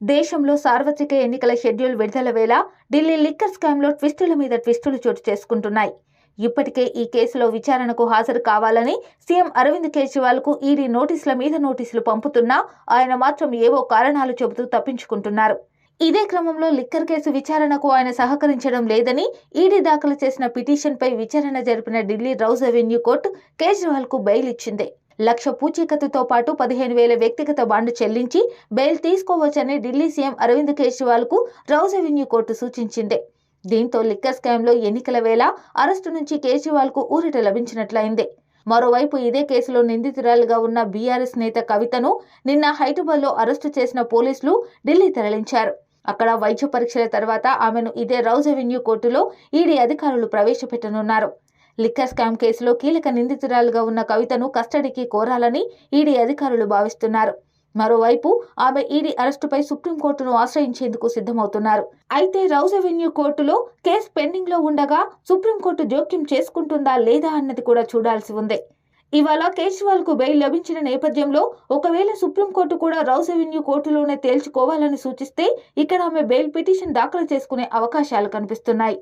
దేశంలో సార్వత్రిక ఎన్నికల షెడ్యూల్ విడుదల వేళ ఢిల్లీ లిక్కర్ స్కామ్లో ట్విస్టుల మీద ట్విస్టులు చోటు చేసుకుంటున్నాయి. ఇప్పటికే ఈ కేసులో విచారణకు హాజరు కావాలని సీఎం అరవింద్ కేజ్రీవాల్కు ఈడీ నోటీసుల మీద నోటీసులు పంపుతున్నా ఆయన మాత్రం ఏవో కారణాలు చెబుతూ తప్పించుకుంటున్నారు. ఇదే క్రమంలో లిక్కర్ కేసు విచారణకు ఆయన సహకరించడం లేదని ఈడీ దాఖలు చేసిన పిటిషన్పై విచారణ జరిపిన ఢిల్లీ రౌజ్ అవెన్యూ కోర్టు కేజ్రీవాల్కు బెయిల్ ఇచ్చింది. లక్ష పూచీకత్తుతో పాటు పదిహేను వేల వ్యక్తిగత బాండ్ చెల్లించి బెయిల్ తీసుకోవచ్చని ఢిల్లీ సీఎం అరవింద్ కేజ్రీవాల్కు రౌజ్ అవెన్యూ కోర్టు సూచించింది. దీంతో లిక్కర్ స్కామ్లో ఎన్నికల వేళ అరెస్టు నుంచి కేజ్రీవాల్కు ఊరట లభించినట్లయింది. మరోవైపు ఇదే కేసులో నిందితురాలుగా ఉన్న బీఆర్ఎస్ నేత కవితను నిన్న హైదరాబాద్లో అరెస్టు చేసిన పోలీసులు ఢిల్లీ తరలించారు. అక్కడ వైద్య పరీక్షల తర్వాత ఆమెను ఇదే రౌజ్ అవెన్యూ కోర్టులో ఈడీ అధికారులు ప్రవేశపెట్టనున్నారు. లిక్కర్ స్కామ్ కేసులో కీలక నిందితురాలుగా ఉన్న కవితను కస్టడీకి కోరాలని ఈడీ అధికారులు భావిస్తున్నారు. మరోవైపు ఆమె ఈడీ అరెస్టుపై సుప్రీంకోర్టును ఆశ్రయించేందుకు సిద్ధమవుతున్నారు. అయితే రౌజ్ అవెన్యూ కోర్టులో కేసు పెండింగ్లో ఉండగా సుప్రీంకోర్టు జోక్యం చేసుకుంటుందా లేదా అన్నది కూడా చూడాల్సి ఉంది. ఇవాళ కేజ్రీవాల్కు బెయిల్ లభించిన నేపథ్యంలో ఒకవేళ సుప్రీంకోర్టు కూడా రౌజ్ అవెన్యూ కోర్టులోనే తేల్చుకోవాలని సూచిస్తే ఇక్కడ ఆమె బెయిల్ పిటిషన్ దాఖలు చేసుకునే అవకాశాలు కనిపిస్తున్నాయి.